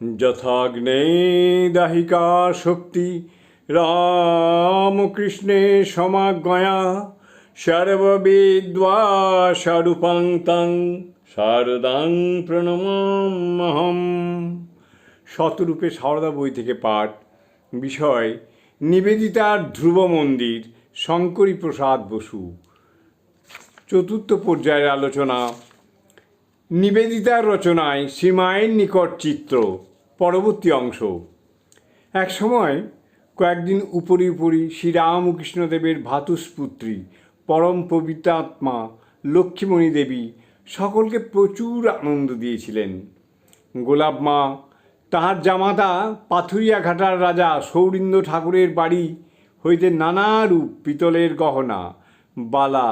যথাগ্নে দাহিকা শক্তি, রামকৃষ্ণে সমাগয়া সর্ববিদ্বা স্বরূপাং তং শারদাং প্রণমামহম শতরূপে সারদা বই থেকে পাঠ, বিষয়, নিবেদিতার ধ্রুব মন্দির শঙ্করী প্রসাদ বসু। চতুর্থ পর্যায়ের আলোচনা নিবেদিতার রচনায় সীমায়ের নিকট চিত্র, পরবর্তী অংশ। এক সময় কয়েকদিন উপরি উপরি শ্রীরামকৃষ্ণদেবের ভাতুষপুত্রী, পরম পবিত্রাত্মা লক্ষ্মীমণি দেবী সকলকে প্রচুর আনন্দ দিয়েছিলেন। গোলাপ মা, তাহার জামাতা পাথুরিয়া ঘাটার রাজা সৌরিন্দ্র ঠাকুরের বাড়ি হইতে নানা রূপ পিতলের গহনা, বালা,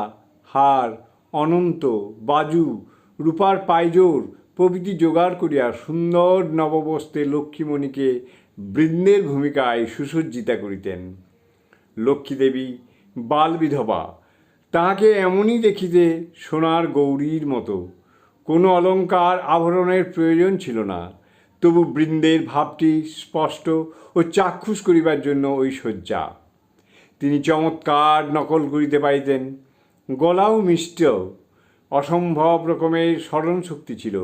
হার, অনন্ত, বাজু রূপার পাইজোর প্রভৃতি জোগাড় করিয়া সুন্দর নববস্ত্রে লক্ষ্মীমণিকে বৃন্দের ভূমিকায় সুসজ্জিতা করিতেন। লক্ষ্মীদেবী বাল বিধবা তাহাকে এমনই দেখিতে সোনার গৌরীর মতো। কোনো অলঙ্কার আভরণের প্রয়োজন ছিল না, তবু বৃন্দের ভাবটি স্পষ্ট ও চাক্ষুষ করিবার জন্য ওই শয্যা তিনি চমৎকার নকল করিতে পারিতেন। গলাও মিষ্ট অসম্ভব রকমের স্মরণ শক্তি ছিল।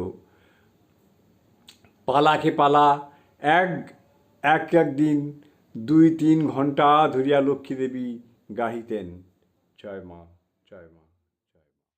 পালাকে পালা, এক এক এক দিন দুই, তিন ঘণ্টা ধরিয়া লক্ষ্মী দেবী গাহিতেন। জয় মা জয় মা।